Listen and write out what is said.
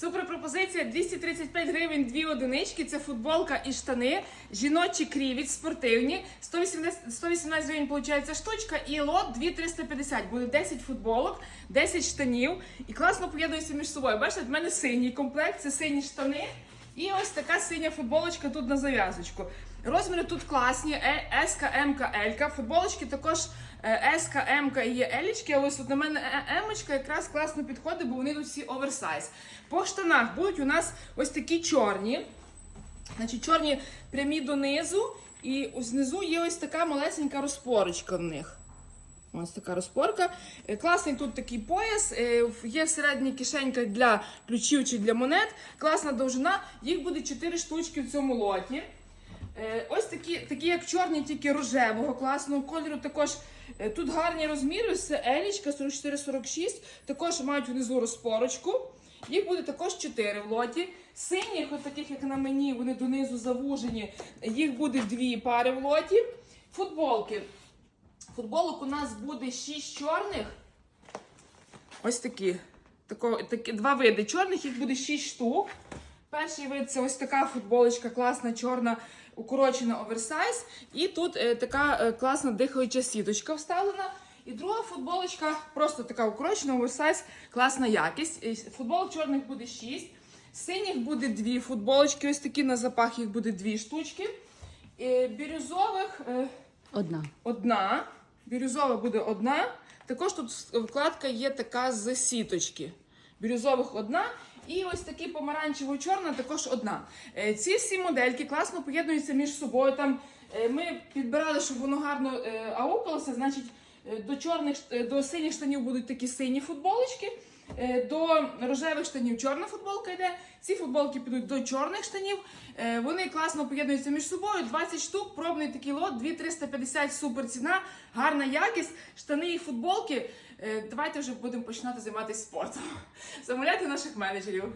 Супер пропозиція 235 гривень, дві одинички. Це футболка і штани. Жіночі крівіт, спортивні. 118, 118 гривень виходить штучка, і лот 2350. Буде 10 футболок, 10 штанів. І класно поєднуються між собою. Бачите, в мене синій комплект, це сині штани. І ось така синя футболочка тут на зав'язочку. Розміри тут класні: Е, S, М, L. Футболочки також е, S, М і є Елічки. А ось от на мене М якраз класно підходить, бо вони тут всі оверсайз. По штанах будуть у нас ось такі чорні. Значить, чорні прямі донизу, і знизу є ось така малесенька розпорочка в них. Ось така розпорка. Е, Класний тут такий пояс. е, Є всередині кишенька для ключів чи для монет. Класна довжина. Їх буде 4 штучки в цьому лоті. Е, Ось такі, такі як чорні, тільки рожевого класного кольору. Також е, тут гарні розміри. Це елічка 44-46. Також мають внизу розпорочку. Їх буде також 4 в лоті. Синіх, от таких як на мені, вони донизу завужені. Їх буде дві пари в лоті. Футболки. Футболок у нас буде 6 чорних. Ось такі. Тако, такі два види чорних, їх буде 6 штук. Перший вид це ось така футболочка, класна, чорна, укорочена оверсайз. І тут е, така е, класна дихаюча сіточка вставлена. І друга футболочка, просто така укорочена, оверсайз, класна якість. Футболок чорних буде 6. Синіх буде дві футболочки, ось такі на запах їх буде дві штучки. Е, Бірюзових. е, Одна. одна. Бірюзова буде одна. Також тут вкладка є така з сіточки. Бірюзових одна. І ось такі помаранчево-чорна також одна. Е, Ці всі модельки класно поєднуються між собою. Там е, ми підбирали, щоб воно гарно е, аукалося. Значить, до чорних до синіх штанів будуть такі сині футболочки. Е, До рожевих штанів чорна футболка йде. Ці футболки підуть до чорних штанів. Е, Вони класно поєднуються між собою. 20 штук, пробний такий лот, 2350 супер ціна, гарна якість, штани і футболки. Е, Давайте вже будемо починати займатися спортом. Замовляйте наших менеджерів.